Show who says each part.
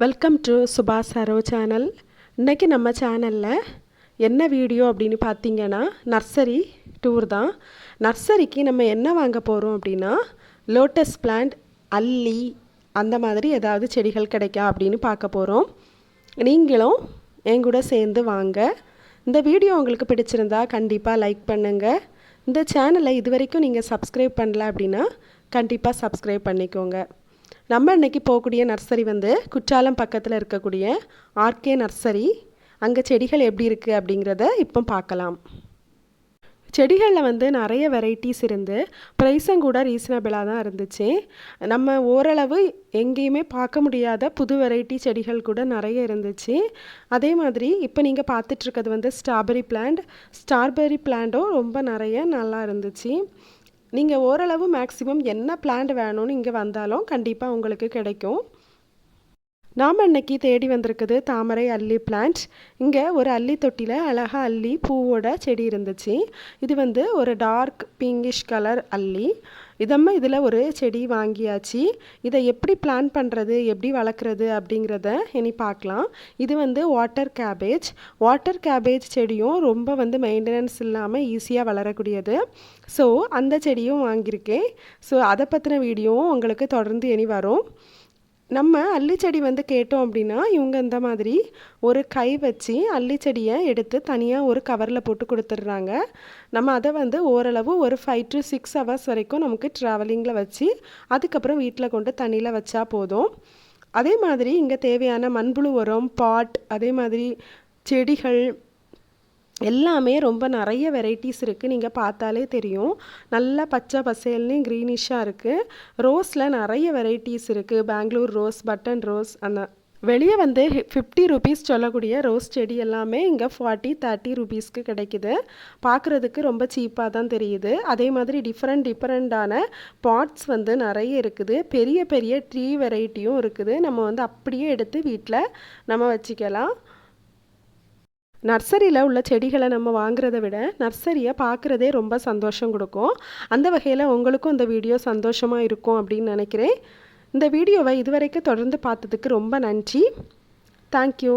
Speaker 1: Welcome to சுபாஷ் Saro channel இன்றைக்கி நம்ம சேனலில் என்ன வீடியோ அப்படின்னு பார்த்தீங்கன்னா நர்சரி டூர் தான். நர்சரிக்கு நம்ம என்ன வாங்க போகிறோம் அப்படின்னா லோட்டஸ் பிளான்ட் அல்லி அந்த மாதிரி ஏதாவது செடிகள் கிடைக்கா அப்படின்னு பார்க்க போகிறோம் நீங்களும் என் கூட சேர்ந்து வாங்க. இந்த வீடியோ உங்களுக்கு பிடிச்சிருந்தா கண்டிப்பாக லைக் பண்ணுங்கள் இந்த சேனலை இது வரைக்கும் நீங்கள் சப்ஸ்கிரைப் பண்ணல அப்படின்னா கண்டிப்பாக சப்ஸ்கிரைப் பண்ணிக்கோங்க. நம்ம இன்னைக்கு போகக்கூடிய நர்சரி வந்து குற்றாலம் பக்கத்தில் இருக்கக்கூடிய ஆர்கே நர்சரி. அங்கே செடிகள் எப்படி இருக்குது அப்படிங்கிறத இப்போ பார்க்கலாம். செடிகளில் வந்து நிறைய வெரைட்டிஸ் இருந்து ப்ரைஸும் கூட ரீசனபிளாக தான் இருந்துச்சு. நம்ம ஓரளவு எங்கேயுமே பார்க்க முடியாத புது வெரைட்டி செடிகள் கூட நிறைய இருந்துச்சு. அதே மாதிரி இப்போ நீங்கள் பார்த்துட்ருக்கிறது வந்து ஸ்ட்ராபெரி பிளான்ட் ஸ்ட்ராபெரி பிளான்ட்டும் ரொம்ப நிறைய நல்லா இருந்துச்சு. நீங்கள் ஓரளவு மேக்ஸிமம் என்ன பிளான்ட் வேணும்னு இங்கே வந்தாலும் கண்டிப்பாக உங்களுக்கு கிடைக்கும். நாம் இன்னைக்கு தேடி வந்திருக்குது தாமரை அல்லி பிளான்ட் இங்கே ஒரு அல்லி தொட்டியில் அழகாக அல்லி பூவோட செடி இருந்துச்சு. இது வந்து ஒரு டார்க் பிங்கிஷ் கலர் அல்லி. இதம்ம இதில் ஒரு செடி வாங்கியாச்சு. இதை எப்படி பிளான் பண்ணுறது எப்படி வளர்க்குறது அப்படிங்கிறத இனி பார்க்கலாம். இது வந்து வாட்டர் கேபேஜ் வாட்டர் கேபேஜ் செடியும் ரொம்ப வந்து மெயின்டெனன்ஸ் இல்லாமல் ஈஸியாக வளரக்கூடியது. ஸோ அந்த செடியும் வாங்கியிருக்கேன். ஸோ அதை பற்றின வீடியோவும் உங்களுக்கு தொடர்ந்து இனி வரும். நம்ம அல்லிச்செடி வந்து கேட்டோம் அப்படின்னா இவங்க இந்த மாதிரி ஒரு கை வச்சு அல்லிச்செடியை எடுத்து தனியாக ஒரு கவரில் போட்டு கொடுத்துட்றாங்க. நம்ம அதை வந்து ஓரளவு ஒரு ஃபைவ் டு சிக்ஸ் ஹவர்ஸ் வரைக்கும் நமக்கு ட்ராவலிங்கில் வச்சு அதுக்கப்புறம் வீட்டில் கொண்டு தண்ணியில் வச்சா போதும். அதே மாதிரி இங்கே தேவையான மண்புழு உரம் பாட் அதே மாதிரி செடிகள் எல்லாமே ரொம்ப நிறைய வெரைட்டிஸ் இருக்குது நீங்கள் பார்த்தாலே தெரியும். நல்லா பச்சை பசேல்னு க்ரீனிஷாக இருக்குது ரோஸில் நிறைய வெரைட்டிஸ் இருக்குது பெங்களூர் ரோஸ் பட்டன் ரோஸ் அந்த வெளியே வந்து ஃபிஃப்டி ருபீஸ் சொல்லக்கூடிய ரோஸ் செடி எல்லாமே இங்கே ஃபார்ட்டி தேர்ட்டி ருபீஸ்க்கு கிடைக்குது. பார்க்குறதுக்கு ரொம்ப சீப்பாக தான் தெரியுது. அதே மாதிரி டிஃப்ரெண்ட் டிஃப்ரெண்ட்டான பாட்ஸ் வந்து நிறைய இருக்குது. பெரிய பெரிய ட்ரீ வெரைட்டியும் இருக்குது. நம்ம வந்து அப்படியே எடுத்து வீட்டில் நம்ம வச்சுக்கலாம். நர்சரியில் உள்ள செடிகளை நம்ம வாங்குறத விட நர்சரியை பார்க்குறதே ரொம்ப சந்தோஷம் கொடுக்கும். அந்த வகையில் உங்களுக்கும் இந்த வீடியோ சந்தோஷமாக இருக்கும் அப்படின்னு நினைக்கிறேன். இந்த வீடியோவை இதுவரைக்கும் தொடர்ந்து பார்த்ததுக்கு ரொம்ப நன்றி. தேங்க்யூ